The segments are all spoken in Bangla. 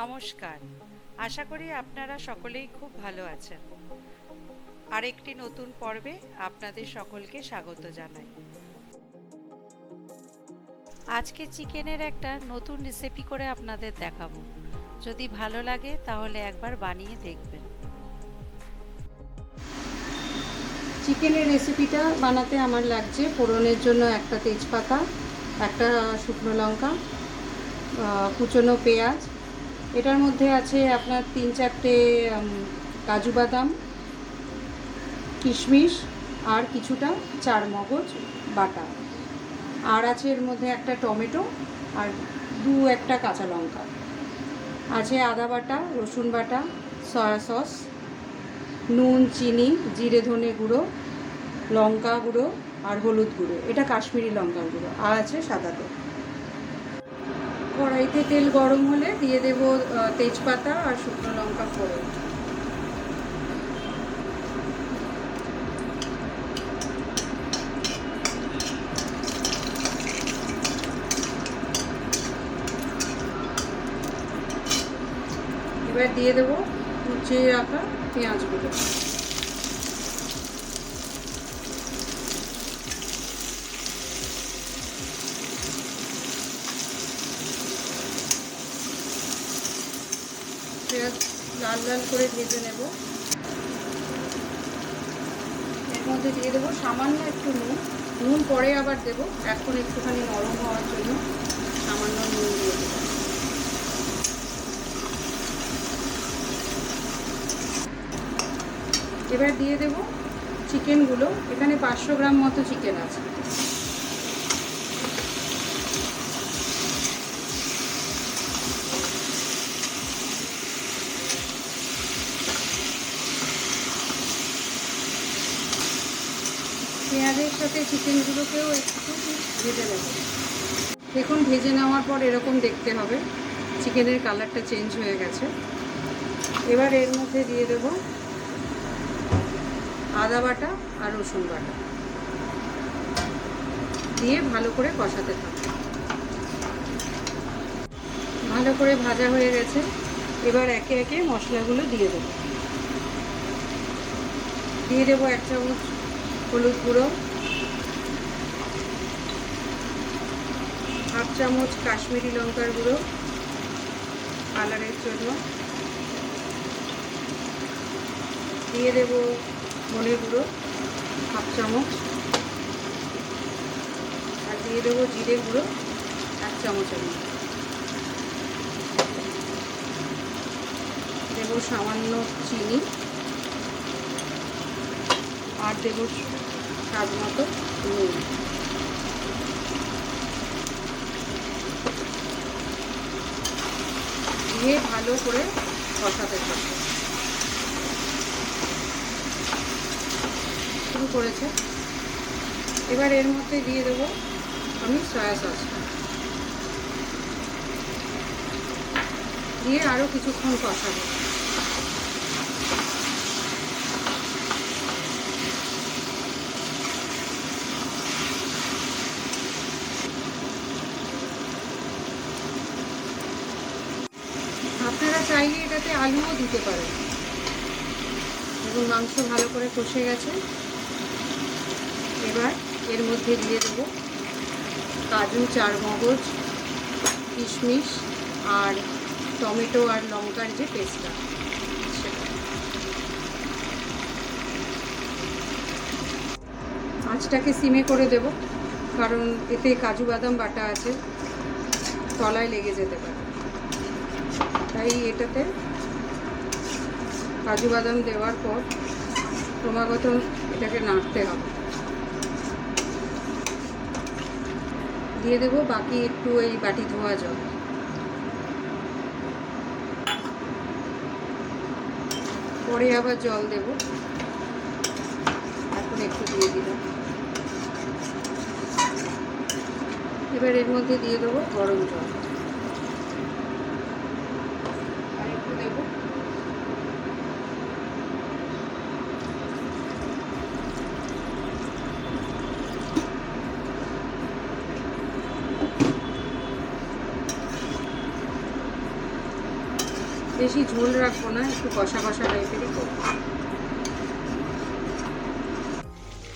নমস্কার। আশা করি আপনারা সকলেই খুব ভালো আছেন। আরেকটি নতুন পর্বে আপনাদের সকলকে স্বাগত জানাই। আজকে চিকেনের একটা নতুন রেসিপি করে আপনাদের দেখাবো। যদি ভালো লাগে তাহলে একবার বানিয়ে দেখবেন। চিকেনের রেসিপিটা বানাতে আমার লাগছে ফোড়নের জন্য একটা তেজপাতা, একটা শুকনো লঙ্কা কুচনো পেঁয়াজ এটার মধ্যে আছে আপনার তিন চারটে কাজু বাদাম, কিশমিশ, আর কিছুটা চার মগজ বাটা। আর আছে এর মধ্যে একটা টমেটো আর দু একটা কাঁচা লঙ্কা। আছে আদা বাটা, রসুন বাটা, সয়া সস, নুন, চিনি, জিরে, ধনে গুঁড়ো, লঙ্কা গুঁড়ো আর হলুদ গুঁড়ো। এটা কাশ্মীরি লঙ্কা গুঁড়ো। আর আছে সাদা তেল। কড়াইতে তেল গরম হলে দিয়ে দেব তেজপাতা আর শুকনো লঙ্কা ফোড়ন। এবার দিয়ে দেবো কুচিয়ে রাখা পেঁয়াজগুলো। পেঁয়াজ লাল লাল করে ভেজে নেব। এর মধ্যে দিয়ে দেবো সামান্য একটু নুন। নুন পরে আবার দেবো। এখন একটুখানি নরম হওয়ার জন্য সামান্য নুন দিয়ে দেবো। এবার দিয়ে দেব চিকেনগুলো এখানে পাঁচশো গ্রাম মতো চিকেন আছে। পেঁয়াজের সাথে চিকেনগুলোকেও একটু ভেজে নেব। দেখুন, ভেজে নেওয়ার পর এরকম দেখতে হবে। চিকেনের কালারটা চেঞ্জ হয়ে গেছে। এবার এর মধ্যে দিয়ে দেবো আদা বাটা আর রসুন বাটা। দিয়ে ভালো করে কষাতে থাকবে ভালো করে ভাজা হয়ে গেছে। এবার একে একে মশলাগুলো দিয়ে দেবো। দিয়ে দেবো এক চামচ হলুদ গুঁড়ো। হাফ চামচ কাশ্মীরি লঙ্কার গুঁড়ো কালারের জন্য। দিয়ে দেবো ধনে গুঁড়ো হাফ চামচ। আর দিয়ে দেবো জিরে গুঁড়ো এক চামচের মতো। দেবো সামান্য চিনি। আর দেবো স্বাদ মতো নুন। দিয়ে ভালো করে কষাতে থাকবে। শুরু করেছে। এবার এর মধ্যে দিয়ে দেবো আমি সয়া সস দিয়ে আরও কিছুক্ষণ কষাবো আপনারা চাইলে এটাতে আলুও দিতে পারেন। এবং মাংস ভালো করে কষে গেছে। এবার এর মধ্যে দিয়ে দেবো কাজু চার মগজ কিশমিশ আর টমেটো আর লঙ্কার যে পেস্টটা। সেটা আঁচটাকে সিমে করে দেব, কারণ এতে কাজু বাদাম বাটা আছে, তলায় লেগে যেতে পারে। তাই এটাতে কাজু বাদাম দেওয়ার পর ক্রমাগত এটাকে নাড়তে হবে। দিয়ে দেবো বাকি একটু এই বাটি ধোয়া জল। পরে আবার জল দেব। এখন একটু দিয়ে দিলাম। এবার এর মধ্যে দিয়ে দেবো গরম জল আর একটু দেবো। বেশি ঝোল রাখব না, একটু কষা কষা টাইপেরই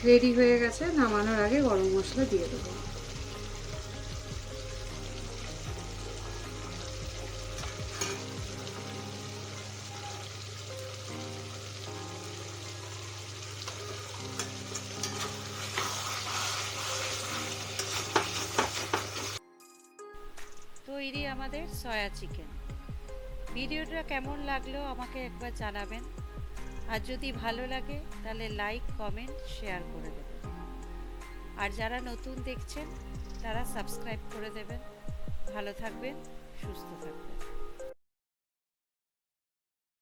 রেডি হয়ে গেছে, নামানোর আগে গরম মশলা দিয়ে দেবো। তৈরি আমাদের সয়া চিকেন ভিডিওটা কেমন লাগল আমাকে একবার জানাবেন। আর যদি ভালো লাগে, তাহলে লাইক কমেন্ট শেয়ার করে দেবেন। আর যারা নতুন দেখছেন, তারা সাবস্ক্রাইব করে দেবেন। ভালো থাকবেন, সুস্থ থাকবেন।